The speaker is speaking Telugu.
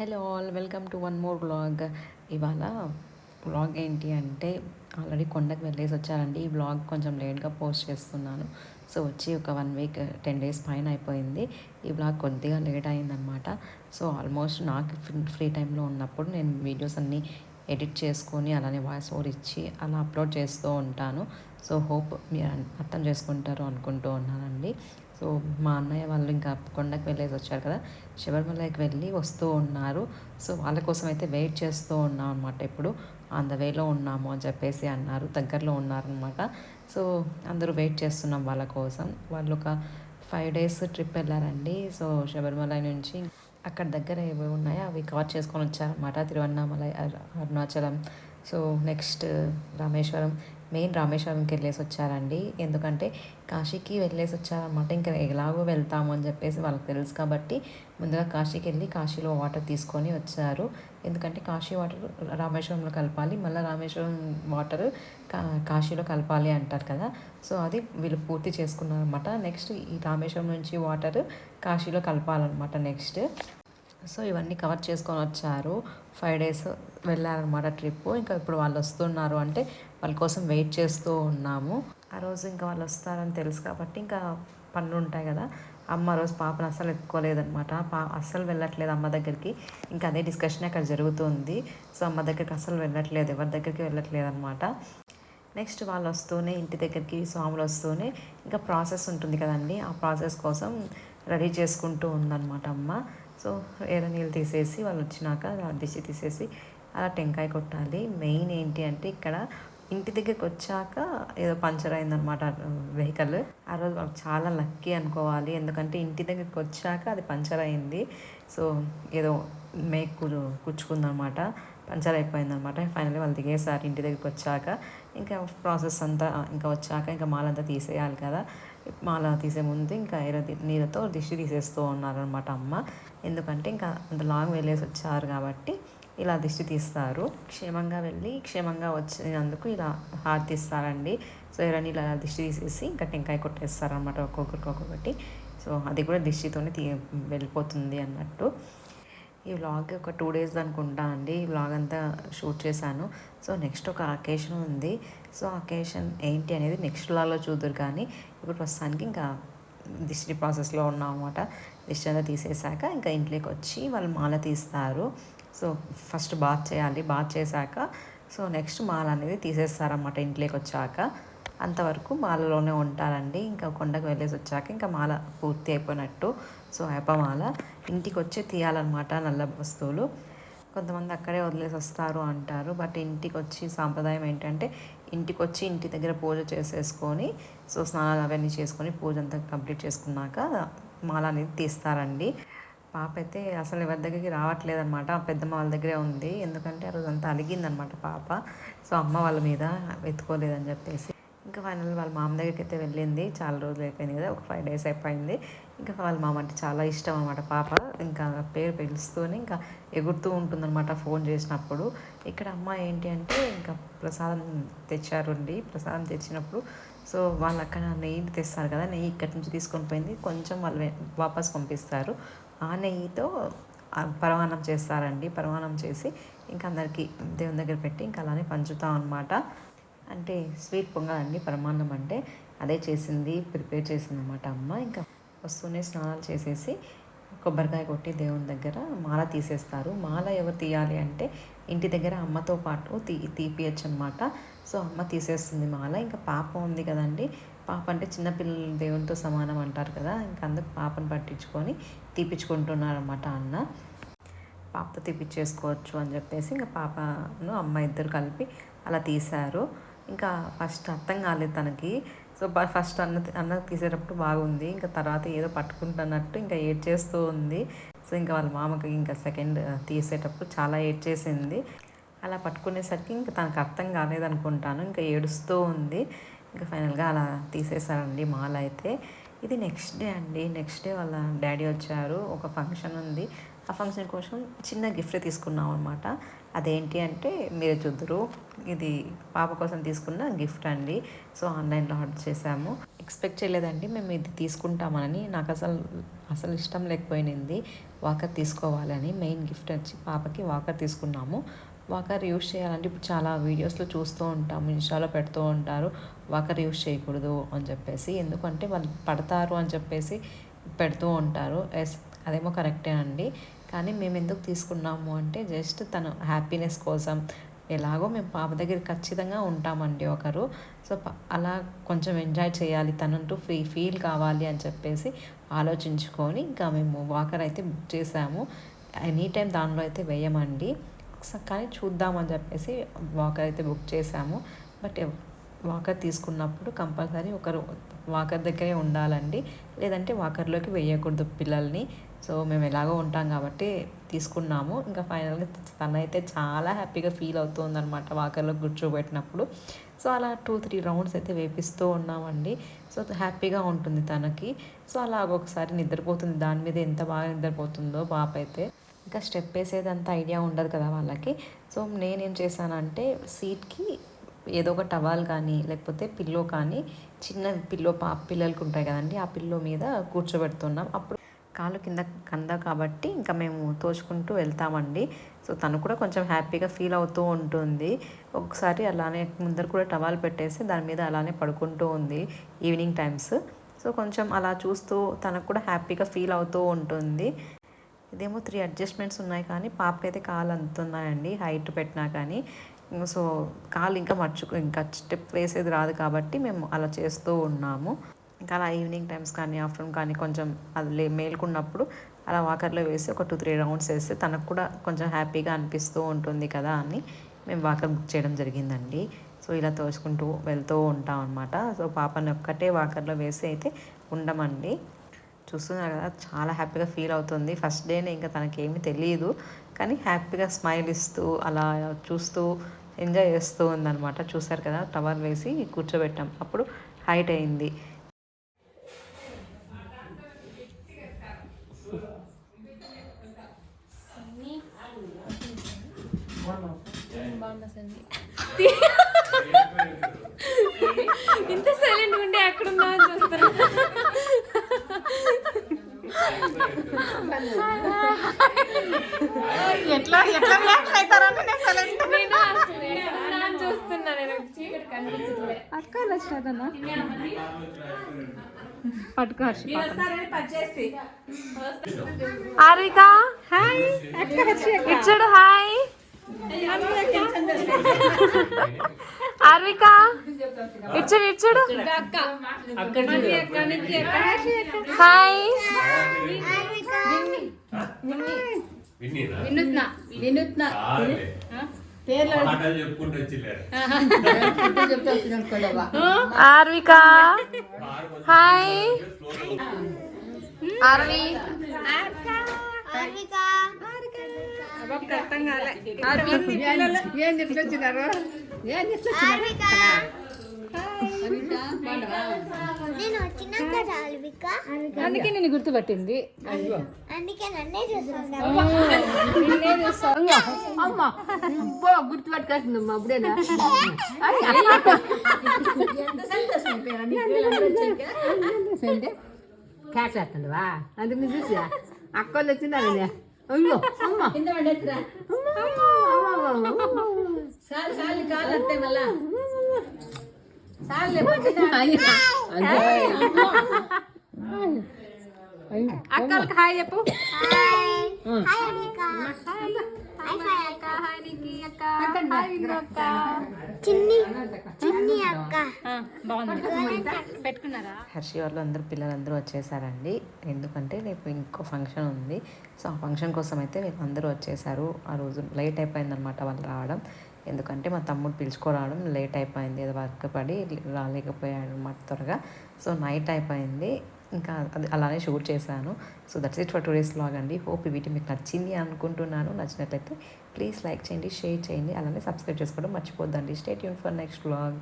Hello all welcome to one more vlog. ఇవాళ వ్లాగ్ ఏంటి అంటే ఆల్రెడీ కొండకు వెళ్ళేసి వచ్చారండి ఈ వ్లాగ్ కొంచెం లేట్గా పోస్ట్ చేస్తున్నాను. సో వచ్చి ఒక వన్ వీక్ టెన్ డేస్ పైన అయిపోయింది. ఈ వ్లాగ్ కొద్దిగా లేట్ అయిందనమాట. సో ఆల్మోస్ట్ నాకు ఫ్రీ టైంలో ఉన్నప్పుడు నేను వీడియోస్ అన్నీ ఎడిట్ చేసుకొని అలానే వాయిస్ ఓవర్ ఇచ్చి అలా అప్లోడ్ చేస్తూ ఉంటాను. సో హోప్ మీరు అర్థం చేసుకుంటారు అనుకుంటూ ఉన్నానండి. సో మా అన్నయ్య వాళ్ళు ఇంకా కొండకు వెళ్ళేసి వచ్చారు కదా శబరిమలకి వెళ్ళి వస్తూ ఉన్నారు. సో వాళ్ళ కోసం అయితే వెయిట్ చేస్తూ ఉన్నాం అనమాట ఇప్పుడు. ఆన్ ద వేలో ఉన్నాము అని చెప్పేసి అన్నారు దగ్గరలో ఉన్నారనమాట సో అందరూ వెయిట్ చేస్తున్నాం వాళ్ళ కోసం. వాళ్ళు ఒక ఫైవ్ డేస్ ట్రిప్ వెళ్ళారండి. సో శబరిమల నుంచి అక్కడ దగ్గర ఏవి ఉన్నాయో అవి కవర్ చేసుకొని వచ్చారనమాట తిరువన్నామలై అరు- Arunachalam. So next Rameswaram main రామేశ్వరంకి వెళ్ళేసి వచ్చారండి. ఎందుకంటే కాశీకి వెళ్ళేసి వచ్చారనమాట ఇంకా ఎలాగో వెళ్తాము అని చెప్పేసి వాళ్ళకి తెలుసు కాబట్టి ముందుగా కాశీకి వెళ్ళి కాశీలో వాటర్ తీసుకొని వచ్చారు. ఎందుకంటే కాశీ వాటర్ రామేశ్వరంలో కలపాలి మళ్ళీ రామేశ్వరం వాటర్ కా కాశీలో కలపాలి అంటారు కదా. సో అది వీళ్ళు పూర్తి చేసుకున్నారనమాట నెక్స్ట్ ఈ రామేశ్వరం నుంచి వాటర్ కాశీలో కలపాలన్నమాట నెక్స్ట్. సో ఇవన్నీ కవర్ చేసుకొని వచ్చారు. ఫైవ్ డేస్ వెళ్ళారనమాట ట్రిప్ ఇంకా ఇప్పుడు వాళ్ళు వస్తున్నారు అంటే వాళ్ళ కోసం వెయిట్ చేస్తూ ఉన్నాము. ఆ రోజు ఇంకా వాళ్ళు వస్తారని తెలుసు కాబట్టి ఇంకా పనులు ఉంటాయి కదా. అమ్మ రోజు పాపను అస్సలు ఎత్తుకోలేదనమాట పా అస్సలు వెళ్ళట్లేదు అమ్మ దగ్గరికి. ఇంకా అదే డిస్కషన్ అక్కడ జరుగుతుంది. సో అమ్మ దగ్గరికి అస్సలు వెళ్ళట్లేదు ఎవరి దగ్గరికి వెళ్ళట్లేదు అనమాట నెక్స్ట్ వాళ్ళు వస్తూనే ఇంటి దగ్గరికి స్వాములు వస్తూనే ఇంకా ప్రాసెస్ ఉంటుంది కదండి. ఆ ప్రాసెస్ కోసం రెడీ చేసుకుంటూ ఉందన్నమాట అమ్మ. సో ఎర్ర నీళ్ళు తీసేసి వాళ్ళు వచ్చినాక దిశ తీసేసి అలా టెంకాయ కొట్టాలి. మెయిన్ ఏంటి అంటే ఇక్కడ ఇంటి దగ్గరికి వచ్చాక ఏదో పంచర్ అయిందనమాట వెహికల్. ఆ రోజు వాళ్ళకి చాలా లక్కీ అనుకోవాలి ఎందుకంటే ఇంటి దగ్గరికి వచ్చాక అది పంచర్ అయింది. సో ఏదో మేక్ కూర్చుకుందనమాట పంచర్ అయిపోయిందనమాట ఫైనల్లీ వాళ్ళు దిగేసారు ఇంటి దగ్గరికి వచ్చాక. ఇంకా ప్రాసెస్ అంతా ఇంకా వచ్చాక ఇంకా మాలంతా తీసేయాలి కదా. మాల తీసే ముందు ఇంకా ఎర్ర నీళ్ళతో దిష్టి తీసేస్తూ ఉన్నారనమాట అమ్మ. ఎందుకంటే ఇంకా అంత లాంగ్ వెళ్ళేసి వచ్చారు కాబట్టి ఇలా దిష్టి తీస్తారు. క్షేమంగా వెళ్ళి క్షేమంగా వచ్చినందుకు ఇలా హారతి ఇస్తారండి. సో ఎవరైనా ఇలా దిష్టి తీసేసి ఇంకా టెంకాయ కొట్టేస్తారనమాట ఒక్కొక్కరికి ఒక్కొక్కటి. సో అది కూడా దిష్టితోనే తీ వెళ్ళిపోతుంది అన్నట్టు. ఈ వ్లాగ్ ఒక టూ డేస్ అనుకుంటా అండి. ఈ వ్లాగ్ అంతా షూట్ చేశాను. సో నెక్స్ట్ ఒక అకేషన్ ఉంది. సో అకేషన్ ఏంటి అనేది నెక్స్ట్ వ్లాగ్లో చూద్దరు కానీ ఇప్పుడు ప్రస్తుతానికి ఇంకా దిష్టి ప్రాసెస్లో ఉన్నాం అనమాట దిష్టి అంతా తీసేశాక ఇంకా ఇంట్లోకి వచ్చి వాళ్ళు మాల తీస్తారు. సో ఫస్ట్ బాత్ చేయాలి. బాత్ చేశాక సో నెక్స్ట్ మాల అనేది తీసేస్తారన్నమాట ఇంట్లోకి వచ్చాక అంతవరకు మాలలోనే ఉంటారండి. ఇంకా కొండకు వెళ్ళేసి వచ్చాక ఇంకా మాల పూర్తి అయిపోయినట్టు. సో అపమాల ఇంటికి వచ్చే తీయాలన్నమాట నల్ల వస్తువులు. కొంతమంది అక్కడే వదిలేసి వస్తారు అంటారు. బట్ ఇంటికి వచ్చి సాంప్రదాయం ఏంటంటే ఇంటికి వచ్చి ఇంటి దగ్గర పూజ చేసేసుకొని సో స్నానాలు అవన్నీ చేసుకొని పూజ అంతా కంప్లీట్ చేసుకున్నాక మాల అనేది తీస్తారండి. పాప అయితే అసలు ఎవరి దగ్గరికి రావట్లేదు అనమాట పెద్దమ్మ వాళ్ళ దగ్గరే ఉంది. ఎందుకంటే ఆ రోజు అంతా అలిగిందనమాట పాప. సో అమ్మ వాళ్ళ మీద వెతుకోలేదని చెప్పేసి. ఇంకా ఫైనల్ వాళ్ళ మామ దగ్గరికి అయితే వెళ్ళింది. చాలా రోజులు అయిపోయింది కదా. ఒక ఫైవ్ డేస్ అయిపోయింది. ఇంకా వాళ్ళ మామ అంటే చాలా ఇష్టం అనమాట పాప. ఇంకా పేరు పిలుస్తూనే ఇంకా ఎగురుతూ ఉంటుందన్నమాట ఫోన్ చేసినప్పుడు. ఇక్కడ అమ్మ ఏంటి అంటే ఇంకా ప్రసాదం తెచ్చారండి. ప్రసాదం తెచ్చినప్పుడు సో వాళ్ళు అక్కడ నెయ్యి తెస్తారు కదా. నెయ్యి ఇక్కడి నుంచి తీసుకొని పోయింది. కొంచెం వాళ్ళు వాపస్ పంపిస్తారు. ఆ నెయ్యితో ఆ పరమాన్నం చేస్తారండి. పరమాన్నం చేసి ఇంకా అందరికీ దేవుని దగ్గర పెట్టి ఇంకా అలానే పంచుతాం అనమాట అంటే స్వీట్ పొంగల్ అండి పరమాన్నం అంటే. అదే చేసింది ప్రిపేర్ చేసింది అనమాట అమ్మ. ఇంకా వస్తూనే స్నానాలు చేసేసి కొబ్బరికాయ కొట్టి దేవుని దగ్గర మాల తీసేస్తారు. మాల ఎవరు తీయాలి అంటే ఇంటి దగ్గర అమ్మతో పాటు తీ తీపియచ్చు అనమాట సో అమ్మ తీసేస్తుంది మాల. ఇంకా పాప ఉంది కదండి. పాప అంటే చిన్నపిల్లలు దేవునితో సమానం అంటారు కదా ఇంకా అందుకు పాపను పట్టించుకొని తీపిచ్చుకుంటున్నారన్నమాట అన్న. పాపతో తీపిచ్చేసుకోవచ్చు అని చెప్పేసి ఇంకా పాపను అమ్మ ఇద్దరు కలిపి అలా తీశారు. ఇంకా ఫస్ట్ అర్థం కాలేదు తనకి. సో ఫస్ట్ అన్న అన్న తీసేటప్పుడు బాగుంది. ఇంకా తర్వాత ఏదో పట్టుకుంటున్నట్టు ఇంకా ఏడ్ చేస్తూ ఉంది. సో ఇంకా వాళ్ళ మామకి ఇంకా సెకండ్ తీసేటప్పుడు చాలా ఏడ్ చేసింది అలా పట్టుకునేసరికి ఇంకా తనకు అర్థం కాలేదనుకుంటాను. ఇంకా ఏడుస్తూ ఉంది. ఇంకా ఫైనల్గా అలా తీసేశారండి మాల అయితే. ఇది నెక్స్ట్ డే అండి. నెక్స్ట్ డే వాళ్ళ డాడీ వచ్చారు. ఒక ఫంక్షన్ ఉంది. ఆ ఫంక్షన్ కోసం చిన్న గిఫ్ట్ తీసుకున్నాం అనమాట అదేంటి అంటే మీరు చూద్దరు ఇది పాప కోసం తీసుకున్న గిఫ్ట్ అండి. సో ఆన్లైన్లో ఆర్డర్ చేశాము. ఎక్స్పెక్ట్ చేయలేదండి మేము ఇది తీసుకుంటామని నాకు అసలు అసలు ఇష్టం లేకపోయింది వాకర్ తీసుకోవాలని మెయిన్ గిఫ్ట్ వచ్చి పాపకి వాకర్ తీసుకున్నాము. వాకర్ యూస్ చేయాలంటే ఇప్పుడు చాలా వీడియోస్లో చూస్తూ ఉంటాము ఇన్స్టాలో పెడుతూ ఉంటారు వాకర్ యూస్ చేయకూడదు అని చెప్పేసి. ఎందుకంటే వాళ్ళు పడతారు అని చెప్పేసి పెడుతూ ఉంటారు. ఎస్ అదేమో కరెక్టే అండి. కానీ మేము ఎందుకు తీసుకున్నాము అంటే జస్ట్ తన హ్యాపీనెస్ కోసం ఎలాగో మేము పాప దగ్గర ఖచ్చితంగా ఉంటామండి ఒకరు. సో అలా కొంచెం ఎంజాయ్ చేయాలి తనంటూ ఫీ ఫీల్ కావాలి అని చెప్పేసి ఆలోచించుకొని ఇంకా మేము వాకర్ అయితే బుక్ చేసాము. ఎనీ టైం దానిలో అయితే వేయమండి. కానీ చూద్దామని చెప్పేసి వాకర్ అయితే బుక్ చేసాము బట్ వాకర్ తీసుకున్నప్పుడు కంపల్సరీ ఒకరు వాకర్ దగ్గరే ఉండాలండి. లేదంటే వాకర్లోకి వేయకూడదు పిల్లల్ని. సో మేము ఎలాగో ఉంటాం కాబట్టి తీసుకున్నాము. ఇంకా ఫైనల్గా తనైతే చాలా హ్యాపీగా ఫీల్ అవుతుందన్నమాట వాకర్లో కూర్చోబెట్టినప్పుడు. సో అలా టూ త్రీ రౌండ్స్ అయితే వేపిస్తూ ఉన్నామండి. సో హ్యాపీగా ఉంటుంది తనకి. సో అలా ఒకసారి నిద్రపోతుంది. దాని మీద ఎంత బాగా నిద్రపోతుందో పాప అయితే. ఇంకా స్టెప్ వేసేదంత ఐడియా ఉండదు కదా వాళ్ళకి. సో నేనేం చేశానంటే సీట్కి ఏదో ఒక టవాల్ కానీ లేకపోతే పిల్లో కానీ చిన్న పిల్లో పా పిల్లలకి ఉంటాయి కదండి ఆ పిల్లో మీద కూర్చోబెడుతున్నాం. అప్పుడు కాలు కింద కంద కాబట్టి ఇంకా మేము తోచుకుంటూ వెళ్తామండి. సో తను కూడా కొంచెం హ్యాపీగా ఫీల్ అవుతూ ఉంటుంది. ఒకసారి అలానే ముందర కూడా టవాల్ పెట్టేసి దాని మీద అలానే పడుకుంటూ ఉంది ఈవినింగ్ టైమ్స్. సో కొంచెం అలా చూస్తూ తనకు కూడా హ్యాపీగా ఫీల్ అవుతూ ఉంటుంది. ఇదేమో త్రీ అడ్జస్ట్మెంట్స్ ఉన్నాయి కానీ పాపకైతే కాలు అంతున్నాయండి హైట్ పెట్టినా కానీ. సో కాలు ఇంకా మర్చుకు ఇంకా స్టెప్ వేసేది రాదు కాబట్టి మేము అలా చేస్తూ ఉన్నాము. ఇంకా అలా ఈవినింగ్ టైమ్స్ కానీ ఆఫ్టర్నూన్ కానీ కొంచెం అది లే మేల్కున్నప్పుడు అలా వాకర్లో వేసి ఒక టూ త్రీ రౌండ్స్ వేస్తే తనకు కూడా కొంచెం హ్యాపీగా అనిపిస్తూ ఉంటుంది కదా అని మేము వాకర్ బుక్ చేయడం జరిగిందండి. సో ఇలా తోచుకుంటూ వెళ్తూ ఉంటాం అనమాట సో పాపని ఒక్కటే వాకర్లో వేసి అయితే ఉండమండి. చూస్తున్నారు కదా చాలా హ్యాపీగా ఫీల్ అవుతుంది. ఫస్ట్ డేనే ఇంకా తనకేమీ తెలియదు కానీ హ్యాపీగా స్మైల్ ఇస్తూ అలా చూస్తూ ఎంజాయ్ చేస్తూ ఉందన్నమాట. చూసారు కదా టవర్ వేసి కూర్చోబెట్టాం. అప్పుడు హైట్ అయింది సైలెంట్ ఉంటే ఎక్కడున్నా అని చూస్తాను ఎట్లా ఎట్లా రియాక్ట్ అవుతారని నేను సైలెంట్ నేను చూస్తున్నా నేను చీకటి కనిపించట్లే అక్క వచ్చినదన్నా పట్టుకో ఆర్విక హాయ్. ఇచ్చాడు హాయ్. ఆర్విక ఇచ్చాడు ఇచ్చాడు హాయ్. వినూత్న వినూత్న పేర్లు మాటలు చెప్పుకుంటూ వచ్చిలే చెప్తే వచ్చిన ఆర్విక. Hi RV. ఏం చెప్తే వచ్చినారు ఏం చాలువిక అందుకే నేను గుర్తుపట్టింది. అందుకే నన్నే చూస్తున్నా అమ్మా పో గుర్తుపట్టుకొస్తుందమ్మా అప్పుడేనా? అంటే క్యాచ్ వేస్తుండవా అందుకు నేను చూసా అక్కలు వచ్చిందా అయ్యో అమ్మ. హాయ్ చెప్పు హాయ్ అన్విక హాయ్ ఫై అక్క. చిన్ని. చిన్ని అక్క. హర్షి వాళ్ళు అందరూ పిల్లలందరూ వచ్చేసారండి. ఎందుకంటే రేపు ఇంకో ఫంక్షన్ ఉంది. సో ఆ ఫంక్షన్ కోసం అయితే వీళ్ళందరూ వచ్చేసారు. ఆ రోజు లేట్ అయిపోయిందనమాట వాళ్ళు రావడం. ఎందుకంటే మా తమ్ముడు పిలుచుకోరావడం లేట్ అయిపోయింది. ఏదో వర్క్ పడి రాలేకపోయాడు అనమాట త్వరగా. సో నైట్ అయిపోయింది. ఇంకా అది అలానే షూట్ చేశాను. So that's it for today's blog అండి. హోప్ ఈ వీడియో మీకు నచ్చింది అనుకుంటున్నాను. నచ్చినట్లయితే ప్లీజ్ లైక్ చేయండి షేర్ చేయండి. అలానే సబ్స్క్రైబ్ చేసుకోవడం మర్చిపోద్దండి. స్టేట్ యూన్ ఫర్ నెక్స్ట్ బ్లాగ్